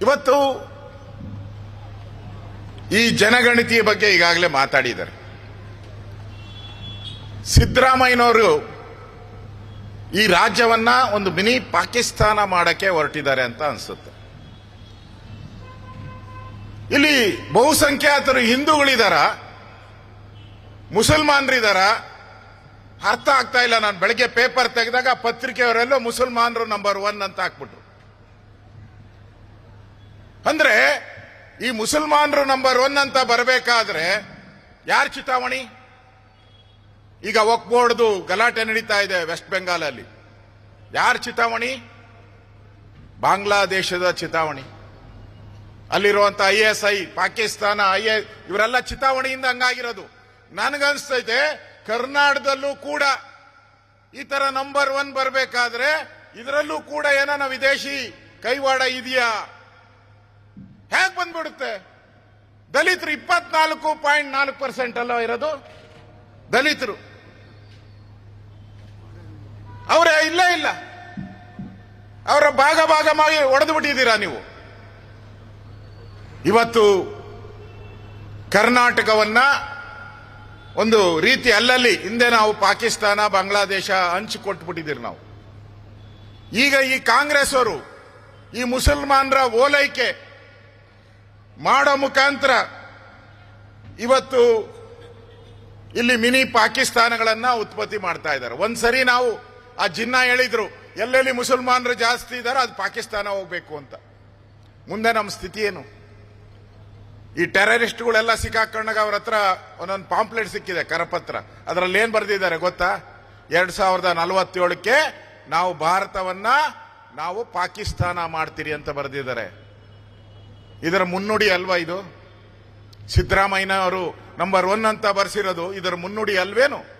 ಇವತ್ತು ಈ ಜನಗಣತಿಯ ಬಗ್ಗೆ ಈಗಾಗಲೇ ಮಾತಾಡಿದ್ದಾರೆ. ಸಿದ್ದರಾಮಯ್ಯನವರು ಈ ರಾಜ್ಯವನ್ನ ಒಂದು ಮಿನಿ ಪಾಕಿಸ್ತಾನ ಮಾಡಕ್ಕೆ ಹೊರಟಿದ್ದಾರೆ ಅಂತ ಅನ್ಸುತ್ತೆ. ಇಲ್ಲಿ ಬಹುಸಂಖ್ಯಾತರು ಹಿಂದೂಗಳಿದಾರ, ಮುಸಲ್ಮಾನರಿದಾರ, ಅರ್ಥ ಆಗ್ತಾ ಇಲ್ಲ. ನಾನು ಬೆಳಗ್ಗೆ ಪೇಪರ್ ತೆಗೆದಾಗ ಪತ್ರಿಕೆಯವರೆಲ್ಲೋ ಮುಸಲ್ಮಾನರು ನಂಬರ್ ಒನ್ ಅಂತ ಹಾಕ್ಬಿಟ್ರು. ಅಂದ್ರೆ, ಈ ಮುಸಲ್ಮಾನರು ನಂಬರ್ ಒನ್ ಅಂತ ಬರಬೇಕಾದ್ರೆ, ಯಾರ ಚಿತಾವಣಿ? ಈಗ ಒಕ್ಬೋರ್ಡ್ದು ಗಲಾಟೆ ನಡೀತಾ ಇದೆ ವೆಸ್ಟ್ ಬೆಂಗಾಲಲ್ಲಿ. ಯಾರ ಚಿತಾವಣಿ? ಬಾಂಗ್ಲಾದೇಶದ ಚಿತಾವಣಿ. ಅಲ್ಲಿರುವಂತ I S I, Pakistan, I A, ಇವರೆಲ್ಲ ಚಿತಾವಣಿಯಿಂದ ಹಂಗಾಗಿರೋದು. ನನಗನ್ಸ್ತೈತೆ, ಕರ್ನಾಟಕದಲ್ಲೂ ಕೂಡ ಈ ತರ ನಂಬರ್ ಒನ್ ಬರಬೇಕಾದ್ರೆ, ಇದರಲ್ಲೂ ಕೂಡ ಏನಾನ ವಿದೇಶಿ ಕೈವಾಡ ಇದೆಯಾ? ಹೇಗ್ ಬಂದ್ಬಿಡುತ್ತೆ? ದಲಿತರು ಇಪ್ಪತ್ನಾಲ್ಕು ಪಾಯಿಂಟ್ ನಾಲ್ಕು ಪರ್ಸೆಂಟ್ ಅಲ್ಲ ಇರೋದು? ದಲಿತರು. ಅವರೇ, ಇಲ್ಲೇ ಇಲ್ಲ. ಅವರ ಭಾಗ ಭಾಗವಾಗಿ ಒಡೆದು ಬಿಟ್ಟಿದ್ದೀರಾ ನೀವು? ಇವತ್ತು ಕರ್ನಾಟಕವನ್ನ ಒಂದು ರೀತಿ ಅಲ್ಲಲ್ಲಿ ಹಿಂದೆ ನಾವು ಪಾಕಿಸ್ತಾನ, ಬಾಂಗ್ಲಾದೇಶ ಹಂಚಿಕೊಟ್ಬಿಟ್ಟಿದ್ದೀರಿ ನಾವು. ಈಗ ಈ ಕಾಂಗ್ರೆಸ್ ಅವರು ಈ ಮುಸಲ್ಮಾನರ ಓಲೈಕೆ ಮಾಡೋ ಮುಖಾಂತರ ಇವತ್ತು ಇಲ್ಲಿ ಮಿನಿ ಪಾಕಿಸ್ತಾನಗಳನ್ನ ಉತ್ಪತ್ತಿ ಮಾಡ್ತಾ ಇದ್ದಾರೆ. ಒಂದ್ಸರಿ ನಾವು ಆ ಜಿನ್ನ ಹೇಳಿದ್ರು ಎಲ್ಲೆಲ್ಲಿ ಮುಸಲ್ಮಾನರು ಜಾಸ್ತಿ ಇದ್ದಾರೆ ಅದು ಪಾಕಿಸ್ತಾನ ಹೋಗ್ಬೇಕು ಅಂತ. ಮುಂದೆ ನಮ್ಮ ಸ್ಥಿತಿ ಏನು? ಈ ಟೆರರಿಸ್ಟ್ಗಳೆಲ್ಲ ಸಿಕ್ಕಾಕೊಂಡಾಗ ಅವ್ರ ಹತ್ರ ಒಂದೊಂದು ಪಾಂಪ್ಲೆಟ್ ಸಿಕ್ಕಿದೆ, ಕರಪತ್ರ. ಅದರಲ್ಲಿ ಏನ್ ಬರೆದಿದ್ದಾರೆ ಗೊತ್ತಾ? ಎರಡ್ ಸಾವಿರದ ನಲವತ್ತೇಳಕ್ಕೆ ನಾವು ಭಾರತವನ್ನ ನಾವು ಪಾಕಿಸ್ತಾನ ಮಾಡ್ತೀರಿ ಅಂತ ಬರೆದಿದ್ದಾರೆ. ಇದರ ಮುನ್ನುಡಿ ಅಲ್ವಾ ಇದು? ಸಿದ್ದರಾಮಯ್ಯ ಅವರು ನಂಬರ್ ಒನ್ ಅಂತ ಬರ್ಸಿರೋದು ಇದರ ಮುನ್ನುಡಿ ಅಲ್ವೇನು?